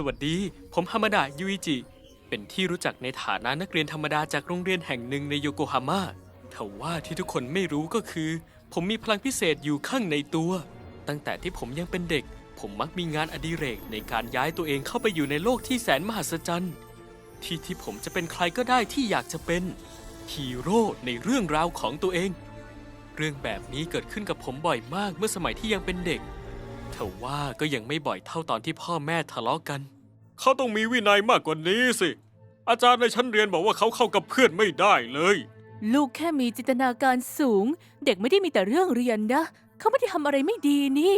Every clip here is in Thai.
สวัสดี ผมฮามาดะยูอิจิ เป็นที่รู้จักในฐานะนักเรียนธรรมดาจากโรงเรียนแห่งหนึ่งในโยโกฮาม่าทว่าที่ทุกคนไม่รู้ก็คือ ผมมีพลังพิเศษอยู่ข้างในตัว ตั้งแต่ที่ผมยังเป็นเด็ก ผมมักมีงานอดิเรกในการย้ายตัวเองเข้าไปอยู่ในโลกที่แสนมหัศจรรย์ ที่ที่ผมจะเป็นใครก็ได้ที่อยากจะเป็นฮีโร่ในเรื่องราวของตัวเอง เรื่องแบบนี้เกิดขึ้นกับผมบ่อยมากเมื่อสมัยที่ยังเป็นเด็ก แต่ว่าก็ยังไม่บ่อยเท่าตอนที่พ่อแม่ทะเลาะกัน เขาต้องมีวินัยมากกว่านี้สิ อาจารย์ในชั้นเรียนบอกว่าเขาเข้ากับเพื่อนไม่ได้เลย ลูกแค่มีจินตนาการสูง เด็กไม่ได้มีแต่เรื่องเรียนนะ เขาไม่ได้ทำอะไรไม่ดีนี่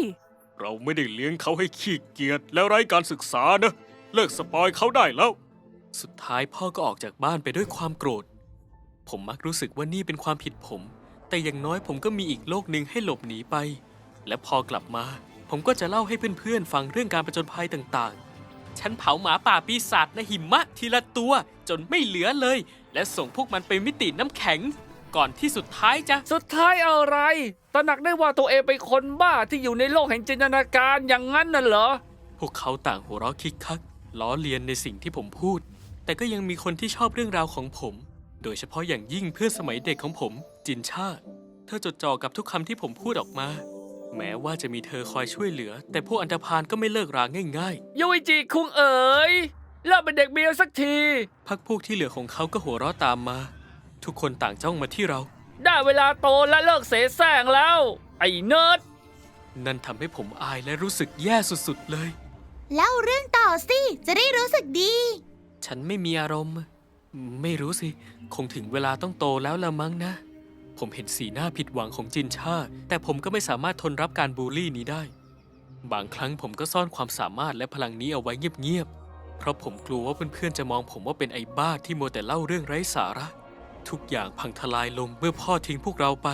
เราไม่ได้เลี้ยงเขาให้ขี้เกียจและไร้การศึกษานะ เลิกสปอยเขาได้แล้ว สุดท้ายพ่อก็ออกจากบ้านไปด้วยความโกรธ ผมมักรู้สึกว่านี่เป็นความผิดผม แต่อย่างน้อยผมก็มีอีกโลกหนึ่งให้หลบหนีไป และพอกลับมา ผมก็จะเล่าให้เพื่อนๆ ฟังเรื่องการประจนภัยต่างๆ ฉันเผาหมาป่าปีศาจในหิมะทีละตัวจนไม่เหลือเลย และส่งพวกมันไปมิติน้ำแข็ง ก่อนที่สุดท้ายจะ สุดท้ายอะไร ตระหนักได้ว่าตัวเองเป็นคนบ้าที่อยู่ในโลกแห่งจินตนาการอย่างนั้นน่ะเหรอ พวกเขาต่างหัวเราะคิกคัก ล้อเลียนในสิ่งที่ผมพูด แต่ก็ยังมีคนที่ชอบเรื่องราวของผม โดยเฉพาะอย่างยิ่งเพื่อนสมัยเด็กของผม จินชา เธอจดจ่อกับทุกคำที่ผมพูดออกมา แม้ว่าจะมีเธอคอยช่วยเหลือ แต่พวกอันธพาลก็ไม่เลิกราง่ายยูอิจิคุงเอ๋ยเลิกเป็นเด็กเบียวสักทีๆพักพวกที่เหลือของเขาก็หัวเราะตามมา ทุกคนต่างจ้องมาที่เรา ได้เวลาโตและเลิกเสแสร้งแล้ว ไอ้เนิร์ดนั่นทำให้ผมอายและรู้สึกแย่สุดๆเลย เล่าเรื่องต่อสิ จะได้รู้สึกดี ฉันไม่มีอารมณ์ ไม่รู้สิ คงถึงเวลาต้องโตแล้วละมั้งนะ ผมเห็นสีหน้าผิดหวังของจินชา แต่ผมก็ไม่สามารถทนรับการบูลลี่นี้ได้ บางครั้งผมก็ซ่อนความสามารถและพลังนี้เอาไว้เงียบๆ เพราะผมกลัวว่าเพื่อนๆจะมองผมว่าเป็นไอ้บ้าที่มัวแต่เล่าเรื่องไร้สาระ ทุกอย่างพังทลายลงเมื่อพ่อทิ้งพวกเราไป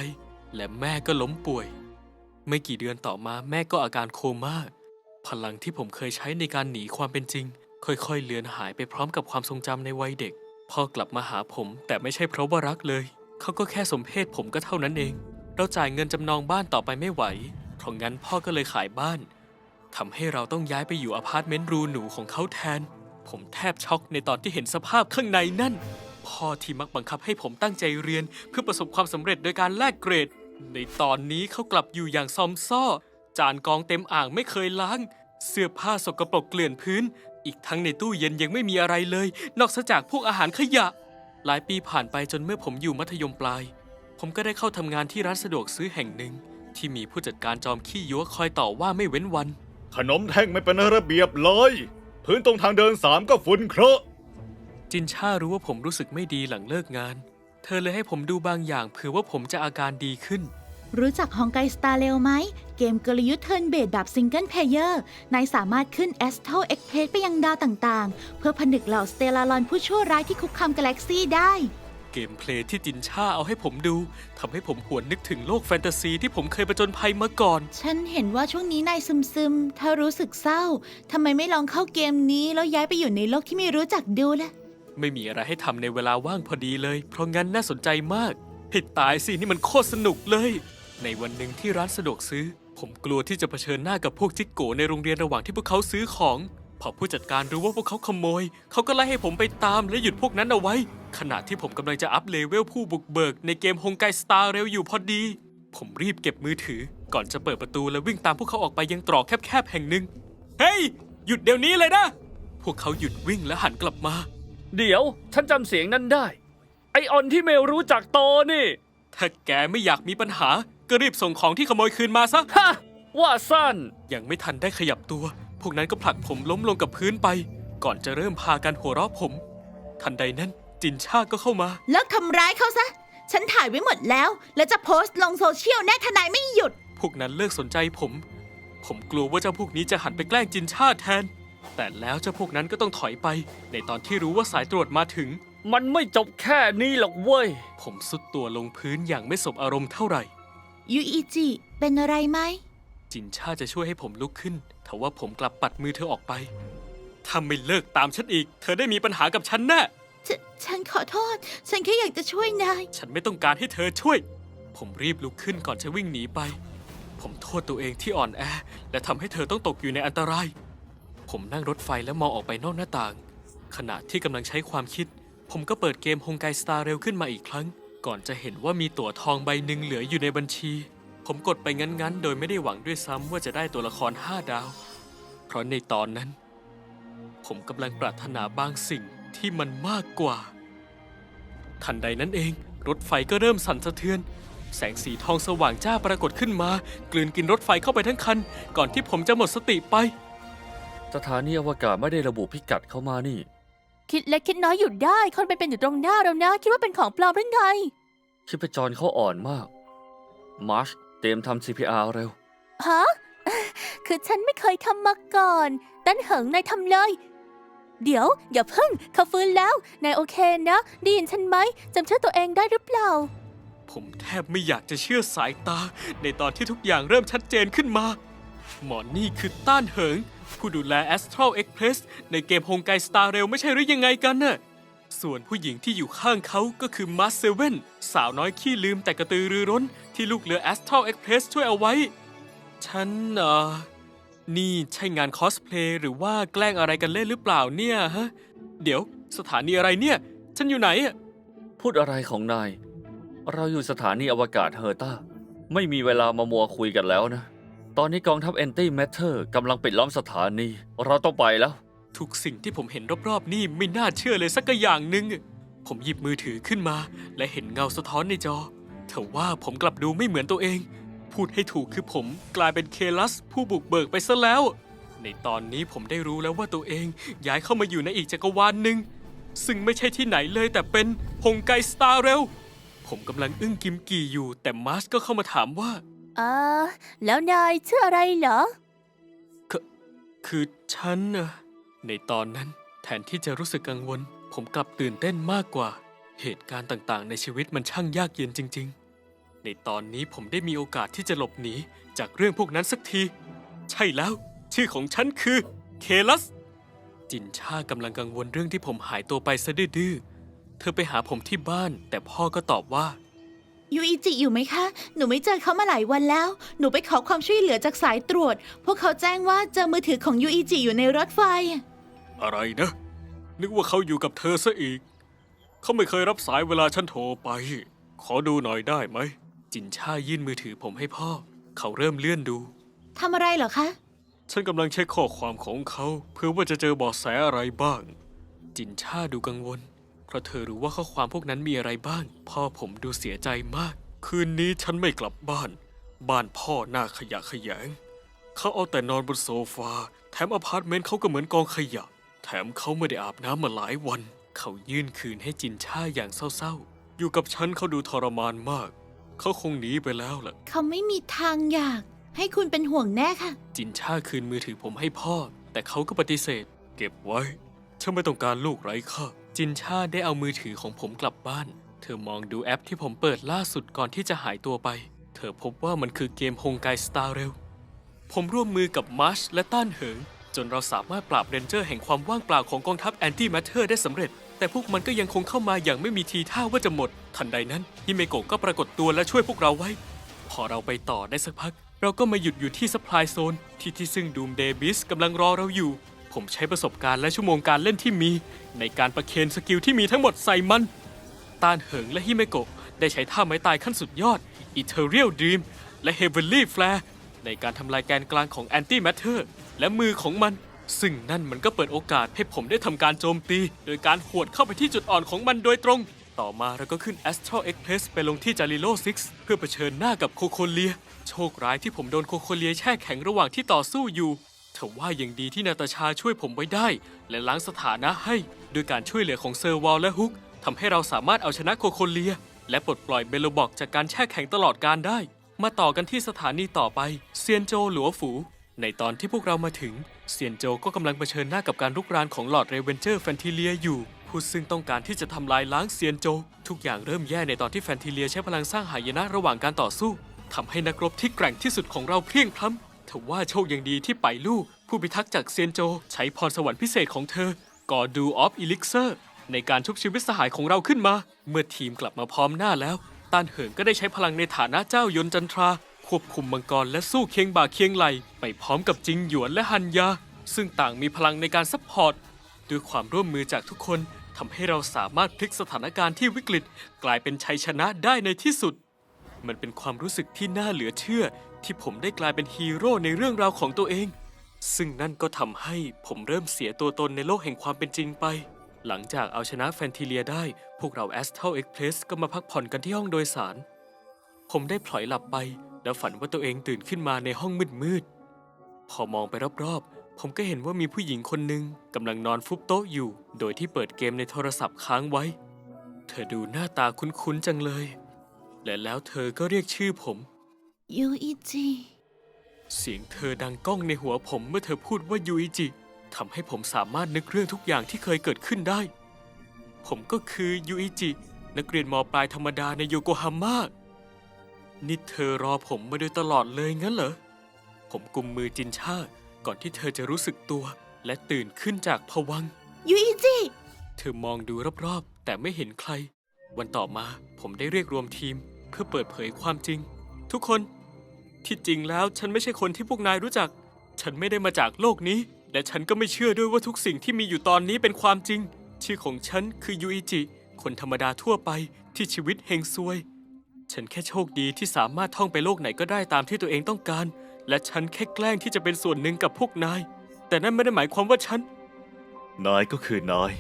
และแม่ก็ล้มป่วย ไม่กี่เดือนต่อมาแม่ก็อาการโคม่า พลังที่ผมเคยใช้ในการหนีความเป็นจริง ค่อยๆ เลือนหายไปพร้อมกับความทรงจำในวัยเด็ก พ่อกลับมาหาผมแต่ไม่ใช่เพราะว่ารักเลย เขาก็แค่สมเพศผมก็เท่านั้นเอง เราจ่ายเงินจำนองบ้านต่อไปไม่ไหว เพราะงั้นพ่อก็เลยขายบ้านทำให้เราต้องย้ายไปอยู่อพาร์ตเมนต์รูหนูของเขาแทน ผมแทบช็อกในตอนที่เห็นสภาพข้างในนั่น พ่อที่มักบังคับให้ผมตั้งใจเรียน เพื่อประสบความสำเร็จโดยการแลกเกรด ในตอนนี้เขากลับอยู่อย่างซอมซ่อ จานกองเต็มอ่างไม่เคยล้าง เสื้อผ้าสกปรกเกลื่อนพื้น อีกทั้งในตู้เย็นยังไม่มีอะไรเลย นอกจากพวกอาหารขยะ หลายปีผ่านไปจนเมื่อผมอยู่มัธยมปลาย ผมก็ได้เข้าทำงานที่ร้านสะดวกซื้อแห่งหนึ่ง ที่มีผู้จัดการจอมขี้ยัวคอยต่อว่าไม่เว้นวัน ขนมแท่งไม่เป็นระเบียบเลย พื้นตรงทางเดินสามก็ฝุ่นเคราะห์จินชารู้ว่าผมรู้สึกไม่ดีหลังเลิกงาน เธอเลยให้ผมดูบางอย่างเผื่อว่าผมจะอาการดีขึ้น รู้จักฮองไกสตาร์เร็วไหม เกมกลยุทธ์เทิร์นเบดแบบซิงเกิลเพลเยอร์นายสามารถขึ้น a s t r o e x p r e s s ไปยังดาวต่างๆ เพื่อผนึกเหล่าสเตลารอนผู้ชั่วร้ายที่คุกคามกาแล็กซี่ได้ เกมเพลย์ที่จินชาเอาให้ผมดูทำให้ผมหวนนึกถึงโลกแฟนตาซีที่ผมเคยประจนภัยมาก่อน ฉันเห็นว่าช่วงนี้นายซึมๆ ถ้ารู้สึกเศร้าทำไมไม่ลองเข้าเกมนี้แล้วย้ายไปอยู่ในโลกที่ไม่รู้จักดูล่ะ ไม่มีอะไรให้ทำในเวลาว่างพอดีเลย เพราะงั้นน่าสนใจมากให้ตายสินี่มันโคตรสนุกเลย ในวันหนึ่งที่ร้านสะดวกซื้อ ผมกลัวที่จะเผชิญหน้ากับพวกจิกโกในโรงเรียนระหว่างที่พวกเขาซื้อของ พอผู้จัดการรู้ว่าพวกเขาขโมย เขาก็ไล่ให้ผมไปตามและหยุดพวกนั้นเอาไว้ ขณะที่ผมกำลังจะอัพเลเวลผู้บุกเบิกในเกมฮงไกสตาร์เร็วอยู่พอดี ผมรีบเก็บมือถือ ก่อนจะเปิดประตูและวิ่งตามพวกเขาออกไปยังตรอกแคบๆแห่งหนึ่ง เฮ้ย หยุดเดี๋ยวนี้เลยนะ พวกเขาหยุดวิ่งและหันกลับมา เดี๋ยว ฉันจำเสียงนั้นได้ ไอออนที่เมลรู้จักโตนี่ ถ้าแกไม่อยากมีปัญหา ก็รีบส่งของที่ขโมยคืนมาซะ ฮะว่าสั้น ยังไม่ทันได้ขยับตัว พวกนั้นก็ผลักผมล้มลงกับพื้นไป ก่อนจะเริ่มพากันหัวเราะผม ทันใดนั้นจินชาก็เข้ามา เลิกทำร้ายเขาซะ ฉันถ่ายไว้หมดแล้ว แล้วจะโพสต์ลงโซเชียลแน่ทนายไม่หยุด พวกนั้นเลิกสนใจผม ผมกลัวว่าเจ้าพวกนี้จะหันไปแกล้งจินชาแทน แต่แล้วเจ้าพวกนั้นก็ต้องถอยไป ในตอนที่รู้ว่าสายตรวจมาถึง มันไม่จบแค่นี้หรอกเว้ย ผมสุดตัวลงพื้นอย่างไม่สบอารมณ์เท่าไหร่ ยูอิจิเป็นอะไรไหม จินชาจะช่วยให้ผมลุกขึ้นทว่าผมกลับปัดมือเธอออกไป ถ้าไม่เลิกตามฉันอีก เธอได้มีปัญหากับฉันแน่ฉนฉันขอโทษ ฉันแค่อยากจะช่วยนาย ฉันไม่ต้องการให้เธอช่วย ผมรีบลุกขึ้นก่อนจะวิ่งหนีไป ผมโทษตัวเองที่อ่อนแอ และทำให้เธอต้องตกอยู่ในอันตราย ผมนั่งรถไฟแล้วมองออกไปนอกหน้าต่าง ขณะที่กำลังใช้ความคิด ผมก็เปิดเกมฮงไกสตาร์เร็วขึ้นมาอีกครั้ง ก่อนจะเห็นว่ามีตั๋วทองใบหนึ่งเหลืออยู่ในบัญชี ผมกดไปงั้นๆ โดยไม่ได้หวังด้วยซ้ำว่าจะได้ตัวละคร5ดาว เพราะในตอนนั้น ผมกำลังปรารถนาบางสิ่งที่มันมากกว่า ทันใดนั้นเอง รถไฟก็เริ่มสั่นสะเทือน แสงสีทองสว่างจ้าปรากฏขึ้นมา กลืนกินรถไฟเข้าไปทั้งคัน ก่อนที่ผมจะหมดสติไป สถานีอวกาศไม่ได้ระบุพิกัดเข้ามานี่ คิดเล็กคิดน้อยอยู่ได้ คนเป็นเป็นอยู่ตรงหน้าเรานะ คิดว่าเป็นของปลอมหรือไงชิปจรเขาอ่อนมาก มาร์ช เตรียมทำ CPR เร็ว ฮะ คือฉันไม่เคยทำมาก่อนดันเหิงนายทำเลย เดี๋ยว อย่าเพิ่งเขาฟื้นแล้ว นายโอเคนะ ได้ยินฉันไหมจำชื่อตัวเองได้หรือเปล่า ผมแทบไม่อยากจะเชื่อสายตา ในตอนที่ทุกอย่างเริ่มชัดเจนขึ้นมา หมอนี่คือต้านเหิง ผู้ดูแล Astral Express ในเกมฮงไกสตาร์เร็วไม่ใช่หรือยังไงกันน่ะ ส่วนผู้หญิงที่อยู่ข้างเขาก็คือมาร์เซเว่นสาวน้อยขี้ลืมแต่กระตือรือร้น ที่ลูกเรือ Astral Express ช่วยเอาไว้ ฉันเอ่อนี่ใช่งานคอสเพลย์หรือว่าแกล้งอะไรกันเล่นหรือเปล่าเนี่ยฮะ เดี๋ยวสถานีอะไรเนี่ย ฉันอยู่ไหนอะพูดอะไรของนาย เราอยู่สถานีอวกาศเฮอร์ตาไม่มีเวลามามัวคุยกันแล้วนะ ตอนนี้กองทัพแอนตี้แมทเทอร์กำลังปิดล้อมสถานี เราต้องไปแล้ว ทุกสิ่งที่ผมเห็นรอบๆ นี่ไม่น่าเชื่อเลยสักอย่างหนึ่ง ผมหยิบมือถือขึ้นมา และเห็นเงาสะท้อนในจอเถอะว่าผมกลับดูไม่เหมือนตัวเอง พูดให้ถูกคือผมกลายเป็นเคลัส ผู้บุกเบิกไปซะแล้ว ในตอนนี้ผมได้รู้แล้วว่าตัวเองย้ายเข้ามาอยู่ในอีกจักรวาลหนึ่ง ซึ่งไม่ใช่ที่ไหนเลยแต่เป็นฮงไกสตาร์เร็วผมกำลังอึ้งกิมกี่อยู่ แต่มาร์ชก็เข้ามาถามว่า อ่าแล้วนายชื่ออะไรเหรอ คือฉันนะในตอนนั้นแทนที่จะรู้สึกกังวล ผมกลับตื่นเต้นมากกว่า เหตุการณ์ต่างๆ ในชีวิตมันช่างยากเย็นจริง ๆ ในตอนนี้ผมได้มีโอกาสที่จะหลบหนีจากเรื่องพวกนั้นสักที ใช่แล้ว ชื่อของฉันคือ เคลัส จินชากำลังกังวลเรื่องที่ผมหายตัวไปซะดื้อเธอไปหาผมที่บ้าน แต่พ่อก็ตอบว่า ยูอิจิอยู่ไหมคะ หนูไม่เจอเขามาหลายวันแล้ว หนูไปขอความช่วยเหลือจากสายตรวจ พวกเขาแจ้งว่าเจอมือถือของยูอิจิอยู่ในรถไฟ อะไรนะ นึกว่าเขาอยู่กับเธอซะอีก เขาไม่เคยรับสายเวลาฉันโทรไป ขอดูหน่อยได้ไหม จินช่ายื่นมือถือผมให้พ่อ เขาเริ่มเลื่อนดู ทำอะไรเหรอคะ ฉันกำลังเช็คข้อความของเขา เพื่อว่าจะเจอเบาะแสอะไรบ้าง จินช่าดูกังวล เพราะเธอรู้ว่าข้อความพวกนั้นมีอะไรบ้าง พ่อผมดูเสียใจมาก คืนนี้ฉันไม่กลับบ้าน บ้านพ่อหน้าขยะแขยง เขาเอาแต่นอนบนโซฟา แถมอพาร์ตเมนต์เขาก็เหมือนกองขยะ แถมเขาไม่ได้อาบน้ำมาหลายวัน เขายื่นคืนให้จินช่าอย่างเศร้าๆ อยู่กับฉันเขาดูทรมานมาก เขาคงหนีไปแล้วล่ะ เขาไม่มีทางอยาก ให้คุณเป็นห่วงแน่ค่ะ จินช่าคืนมือถือผมให้พ่อ แต่เขาก็ปฏิเสธ เก็บไว้ ฉันไม่ต้องการลูกไร้ค่า จินชาได้เอามือถือของผมกลับบ้าน เธอมองดูแอปที่ผมเปิดล่าสุดก่อนที่จะหายตัวไป เธอพบว่ามันคือเกมฮงไกสตาร์เร็วผมร่วมมือกับมาร์ชและต้านเหิงจนเราสามารถปราบเรนเจอร์แห่งความว่างเปล่าของกองทัพแอนตี้แมทเทอร์ได้สำเร็จ แต่พวกมันก็ยังคงเข้ามาอย่างไม่มีทีท่าว่าจะหมด ทันใดนั้นฮิเมโกะก็ปรากฏตัวและช่วยพวกเราไว้ พอเราไปต่อได้สักพัก เราก็มาหยุดอยู่ที่ซัพพลายโซนที่ที่ซึ่งดูมเดบิสกำลังรอเราอยู่ ผมใช้ประสบการณ์และชั่วโมงการเล่นที่มี ในการประเคนสกิลที่มีทั้งหมดใส่มันต้านเหิงและฮิเมโกะได้ใช้ท่าไม้ตายขั้นสุดยอด Ethereal Dream และ Heavenly Flare ในการทำลายแกนกลางของ Anti Matter และมือของมัน ซึ่งนั่นมันก็เปิดโอกาสให้ผมได้ทำการโจมตี โดยการหวดเข้าไปที่จุดอ่อนของมันโดยตรง ต่อมาเราก็ขึ้น Astral Express ไปลงที่จาริโล6เพื่อเผชิญหน้ากับโคโคเลีย โชคร้ายที่ผมโดนโคโคเลียแช่แข็งระหว่างที่ต่อสู้อยู่ เถอว่ายังดีที่นาตาชาช่วยผมไว้ได้ และล้างสถานะให้โดยการช่วยเหลือของเซอร์วอลและฮุกทำให้เราสามารถเอาชนะโคโคเลีย และปลดปล่อยเบลโลบอกจากการแช่แข็งตลอดการได้ มาต่อกันที่สถานีต่อไปเซียนโจหลัวฝู ในตอนที่พวกเรามาถึงเซียนโจก็กำลังเผชิญหน้ากับการรุกรานของหลอดเรเวนเจอร์แฟนทิเลียอยู่ผู้ซึ่งต้องการที่จะทำลายล้างเซียนโจ ทุกอย่างเริ่มแย่ในตอนที่แฟนทิเลียใช้พลังสร้างหายนะระหว่างการต่อสู้ทำให้นักรบที่แกร่งที่สุดของเราเพลียงพล้ำ ถือว่าโชคยังดีที่ไปลู่ผู้พิทักษ์จากเซียนโจ ใช้พรสวรรค์พิเศษของเธอกอดูออฟอิลิกเซอร์ในการชุบชีวิตสหายของเราขึ้นมา เมื่อทีมกลับมาพร้อมหน้าแล้วต้านเหิงก็ได้ใช้พลังในฐานะเจ้ายนจันทรา ควบคุมมังกรและสู้เคียงบ่าเคียงไหล ไปพร้อมกับจิงหยวนและฮันยา ซึ่งต่างมีพลังในการซัพพอร์ตด้วยความร่วมมือจากทุกคนทำให้เราสามารถพลิกสถานการณ์ที่วิกฤต กลายเป็นชัยชนะได้ในที่สุด มันเป็นความรู้สึกที่น่าเหลือเชื่อ ที่ผมได้กลายเป็นฮีโร่ในเรื่องราวของตัวเอง ซึ่งนั่นก็ทำให้ผมเริ่มเสียตัวตนในโลกแห่งความเป็นจริงไป หลังจากเอาชนะแฟนทิเลียได้ พวกเราแอสเทลเอ็กเพรสก็มาพักผ่อนกันที่ห้องโดยสาร ผมได้พลอยหลับไป แล้วฝันว่าตัวเองตื่นขึ้นมาในห้องมืดๆพอมองไปรอบๆ ผมก็เห็นว่ามีผู้หญิงคนหนึ่งกำลังนอนฟุบโต๊ะอยู่ โดยที่เปิดเกมในโทรศัพท์ค้างไว้ เธอดูหน้าตาคุ้นๆจังเลย และแล้วเธอก็เรียกชื่อผม ยูอิจิ เสียงเธอดังก้องในหัวผมเมื่อเธอพูดว่ายูอิจิทำให้ผมสามารถนึกเรื่องทุกอย่างที่เคยเกิดขึ้นได้ ผมก็คือยูอิจิ นักเรียนมปลายธรรมดาในโยโกฮาม่านี่เธอรอผมมาโดยตลอดเลยงั้นเหรอ ผมกุมมือจินชาก่อนที่เธอจะรู้สึกตัว และตื่นขึ้นจากผวังค์ยูอิจิ เธอมองดูรอบๆ แต่ไม่เห็นใคร วันต่อมาผมได้เรียกรวมทีม เพื่อเปิดเผยความจริง ทุกคน ที่จริงแล้วฉันไม่ใช่คนที่พวกนายรู้จัก ฉันไม่ได้มาจากโลกนี้ และฉันก็ไม่เชื่อด้วยว่าทุกสิ่งที่มีอยู่ตอนนี้เป็นความจริง ชื่อของฉันคือยูอิจิ คนธรรมดาทั่วไปที่ชีวิตเฮงซวย ฉันแค่โชคดีที่สามารถท่องไปโลกไหนก็ได้ตามที่ตัวเองต้องการ และฉันแค่แกล้งที่จะเป็นส่วนหนึ่งกับพวกนาย แต่นั่นไม่ได้หมายความว่าฉัน นายก็คือนาย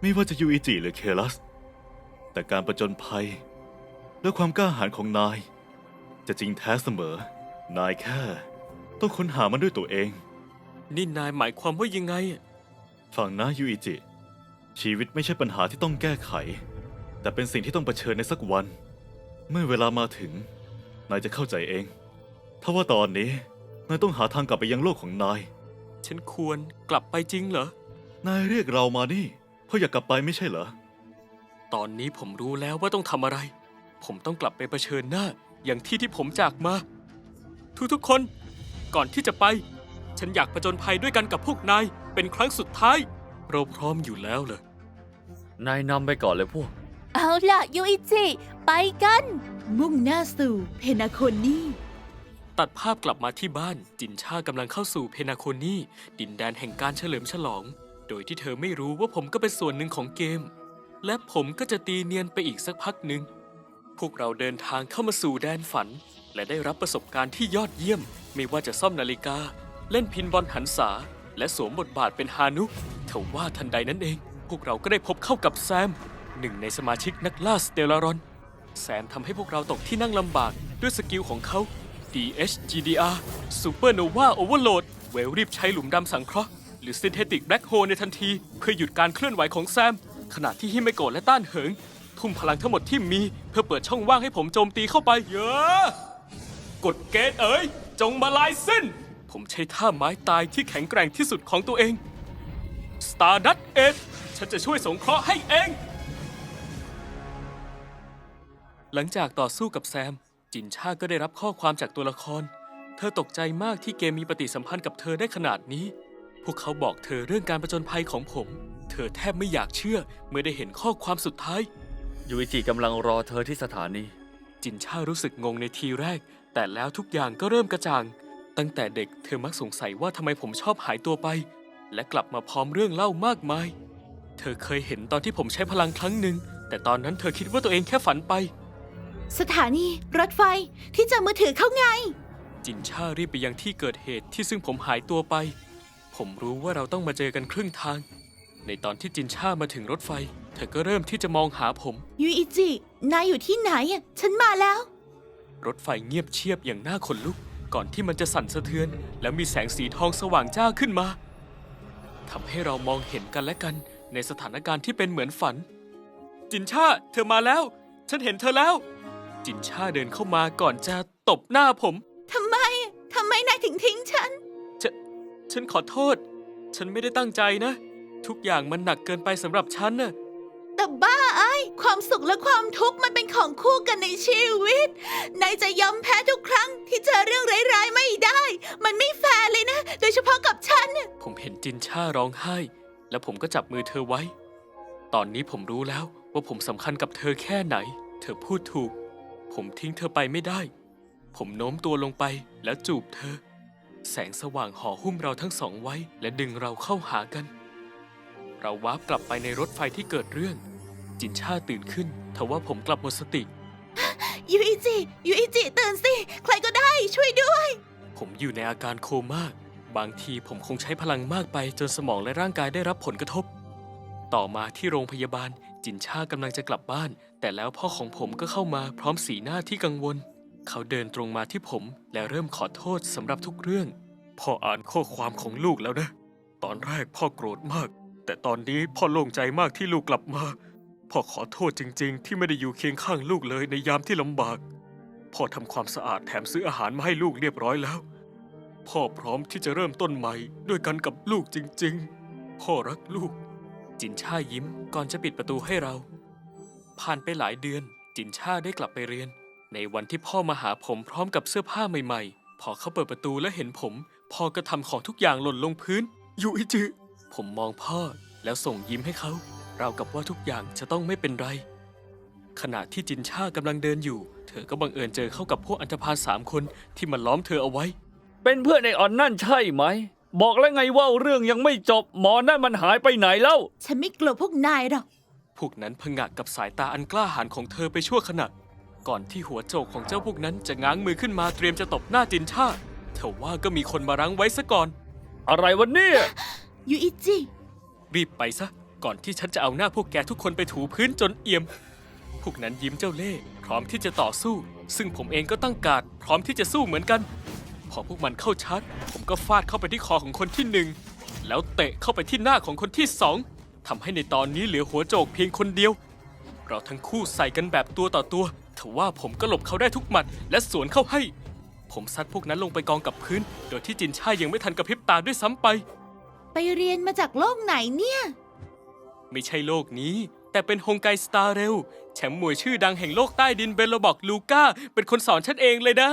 ไม่ว่าจะยูอิจิหรือเคลัส แต่การประจนภัยและความกล้าหาญของนาย จะจริงแท้เสมอ นายแค่ ต้องค้นหามันด้วยตัวเอง นี่นายหมายความว่ายังไงอะฝั่งนะยูอิจิ ชีวิตไม่ใช่ปัญหาที่ต้องแก้ไข แต่เป็นสิ่งที่ต้องเผชิญในสักวัน เมื่อเวลามาถึง นายจะเข้าใจเอง ถ้าว่าตอนนี้ นายต้องหาทางกลับไปยังโลกของนาย ฉันควรกลับไปจริงเหรอ นายเรียกเรามานี่ เพราะอยากกลับไปไม่ใช่เหรอ ตอนนี้ผมรู้แล้วว่าต้องทำอะไร ผมต้องกลับไปเผชิญหน้า อย่างที่ที่ผมจากมา ทุกๆคน ก่อนที่จะไป ฉันอยากผจญภัยด้วยกันกับพวกนาย เป็นครั้งสุดท้าย เราพร้อมอยู่แล้วเหรอนายนำไปก่อนเลยพวก เอาล่ะยูอิจิ ไปกัน มุ่งหน้าสู่เพนาโคนี่ ตัดภาพกลับมาที่บ้าน จินชากำลังเข้าสู่เพนาโคนี่ ดินแดนแห่งการเฉลิมฉลอง โดยที่เธอไม่รู้ว่าผมก็เป็นส่วนหนึ่งของเกม และผมก็จะตีเนียนไปอีกสักพักหนึ่ง พวกเราเดินทางเข้ามาสู่แดนฝัน และได้รับประสบการณ์ที่ยอดเยี่ยม ไม่ว่าจะซ่อมนาฬิกา เล่นพินบอลหันษา และสวมบทบาทเป็นฮานุเทว่าทันใดนั้นเอง พวกเราก็ได้พบเข้ากับแซม หนึ่งในสมาชิกนักล่าสเตลารอน แซมทำให้พวกเราตกที่นั่งลำบากด้วยสกิลของเขา DHGDR Supernova Overload เวลรีบใช้หลุมดำสังเคราะห์หรือ Synthetic Black Hole ในทันที เพื่อหยุดการเคลื่อนไหวของแซม ขณะที่ฮิเมโกะและต้านเหิง ทุ่มพลังทั้งหมดที่มีเพื่อเปิดช่องว่างให้ผมโจมตีเข้าไปเยอะกดเกตเอ๋ยจงมาลายสิ้น ผมใช้ท่าไม้ตายที่แข็งแกร่งที่สุดของตัวเอง Stardust Edge ฉันจะช่วยสงเคราะห์ให้เอง หลังจากต่อสู้กับแซม จินชาก็ได้รับข้อความจากตัวละคร เธอตกใจมากที่เกมมีปฏิสัมพันธ์กับเธอได้ขนาดนี้ พวกเขาบอกเธอเรื่องการประจนภัยของผม เธอแทบไม่อยากเชื่อเมื่อได้เห็นข้อความสุดท้าย ยูอิจิกำลังรอเธอที่สถานี จินชารู้สึกงงในทีแรก แต่แล้วทุกอย่างก็เริ่มกระจ่าง ตั้งแต่เด็กเธอมักสงสัยว่าทำไมผมชอบหายตัวไป และกลับมาพร้อมเรื่องเล่ามากมาย เธอเคยเห็นตอนที่ผมใช้พลังครั้งหนึ่ง แต่ตอนนั้นเธอคิดว่าตัวเองแค่ฝันไป สถานีรถไฟที่จะมือถือเข้าไง จินชารีบไปยังที่เกิดเหตุที่ซึ่งผมหายตัวไป ผมรู้ว่าเราต้องมาเจอกันครึ่งทาง ในตอนที่จินชามาถึงรถไฟ เธอก็เริ่มที่จะมองหาผม ยูอิจิ นายอยู่ที่ไหนอะฉันมาแล้ว รถไฟเงียบเชียบอย่างน่าขนลุก ก่อนที่มันจะสั่นสะเทือน แล้วมีแสงสีทองสว่างจ้าขึ้นมาทำให้เรามองเห็นกันและกันในสถานการณ์ที่เป็นเหมือนฝัน จินชาเธอมาแล้ว ฉันเห็นเธอแล้ว จินชาเดินเข้ามาก่อนจะตบหน้าผม ทำไม ทำไมนายถึงทิ้งฉัน ฉันขอโทษ ฉันไม่ได้ตั้งใจนะ ทุกอย่างมันหนักเกินไปสำหรับฉันน่ะ แต่บ้าไอ้ายความสุขและความทุกข์มันเป็นของคู่กันในชีวิตนายจะยอมแพ้ทุกครั้งที่เจอเรื่องร้ายๆไม่ได้ มันไม่แฟร์เลยนะ โดยเฉพาะกับฉันน่ะผมเห็นจินช่าร้องไห้ แล้วผมก็จับมือเธอไว้ ตอนนี้ผมรู้แล้วว่าผมสำคัญกับเธอแค่ไหน เธอพูดถูก ผมทิ้งเธอไปไม่ได้ ผมโน้มตัวลงไปแล้วจูบเธอ แสงสว่างห่อหุ้มเราทั้งสองไว้ และดึงเราเข้าหากัน เราวาร์ปกลับไปในรถไฟที่เกิดเรื่อง จินชาตื่นขึ้นทว่าผมกลับหมดสติ ยูอิจิ ยูอิจิตื่นสิ ใครก็ได้ช่วยด้วย ผมอยู่ในอาการโคม่าบางทีผมคงใช้พลังมากไปจนสมองและร่างกายได้รับผลกระทบ ต่อมาที่โรงพยาบาลจินชากำลังจะกลับบ้าน แต่แล้วพ่อของผมก็เข้ามาพร้อมสีหน้าที่กังวล เขาเดินตรงมาที่ผมและเริ่มขอโทษสำหรับทุกเรื่อง พ่ออ่านข้อความของลูกแล้วนะ ตอนแรกพ่อโกรธมาก แต่ตอนนี้พ่อโล่งใจมากที่ลูกกลับมา พ่อขอโทษจริง ๆ ที่ไม่ได้อยู่เคียงข้างลูกเลยในยามที่ลำบาก พ่อทำความสะอาดแถมซื้ออาหารมาให้ลูกเรียบร้อยแล้ว พ่อพร้อมที่จะเริ่มต้นใหม่ ด้วยกันกับลูกจริง ๆ พ่อรักลูก จินช่ายิ้มก่อนจะปิดประตูให้เรา ผ่านไปหลายเดือน จินช่าได้กลับไปเรียน ในวันที่พ่อมาหาผมพร้อมกับเสื้อผ้าใหม่ ๆ พอเขาเปิดประตูและเห็นผม พ่อก็ทำของทุกอย่างหล่นลงพื้นยูอิจิ ผมมองพ่อแล้วส่งยิ้มให้เขาเราวกับว่าทุกอย่างจะต้องไม่เป็นไร ขณะที่จินช่ากำลังเดินอยู่ เธอก็บังเอิญเจอเข้ากับพวกอันธพาลสามคนที่มาล้อมเธอเอาไว้ เป็นเพื่อนไอออนนั่นใช่ไหม บอกแล้วไงว่าเรื่องยังไม่จบหมอนั่นมันหายไปไหนแล้ว ฉันไม่กลัวพวกนายหรอก พวกนั้นพงะกับสายตาอันกล้าหาญของเธอไปชั่วขณะ ก่อนที่หัวโจกของเจ้าพวกนั้นจะง้างมือขึ้นมาเตรียมจะตบหน้าจินช่าเธอว่าก็มีคนมารั้งไว้ซะก่อน อะไรวะเนี่ ยูอิจิ รีบไปซะ ก่อนที่ฉันจะเอาหน้าพวกแกทุกคนไปถูพื้นจนเอี่ยม พวกนั้นยิ้มเจ้าเล่ห์พร้อมที่จะต่อสู้ ซึ่งผมเองก็ตั้งการดพร้อมที่จะสู้เหมือนกัน พอพวกมันเข้าชาร์จผมก็ฟาดเข้าไปที่คอของคนที่หนึ่งแล้วเตะเข้าไปที่หน้าของคนที่สองทำให้ในตอนนี้เหลือหัวโจกเพียงคนเดียว เราทั้งคู่ใส่กันแบบตัวต่อตัวทว่าผมก็หลบเขาได้ทุกหมัด และสวนเข้าให้ ผมซัดพวกนั้นลงไปกองกับพื้น โดยที่จินช่ายยังไม่ทันกระพริบตาด้วยซ้ำไป ไปเรียนมาจากโลกไหนเนี่ย ไม่ใช่โลกนี้ แต่เป็นฮงไกสตาร์เรลแชมป์มวยชื่อดังแห่งโลกใต้ดินเบลโลบอกลูก้า เป็นคนสอนฉันเองเลยนะ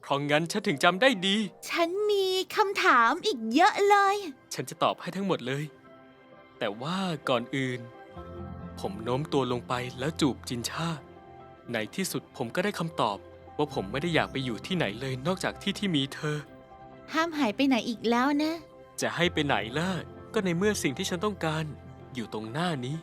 เพราะงั้นฉันถึงจำได้ดี ฉันมีคำถามอีกเยอะเลย ฉันจะตอบให้ทั้งหมดเลย แต่ว่าก่อนอื่น ผมโน้มตัวลงไปแล้วจูบจินชา ในที่สุดผมก็ได้คำตอบ ว่าผมไม่ได้อยากไปอยู่ที่ไหนเลยนอกจากที่ที่มีเธอ ห้ามหายไปไหนอีกแล้วนะ จะให้ไปไหนล่ะ ก็ในเมื่อสิ่งที่ฉันต้องการอยู่ตรงหน้านี้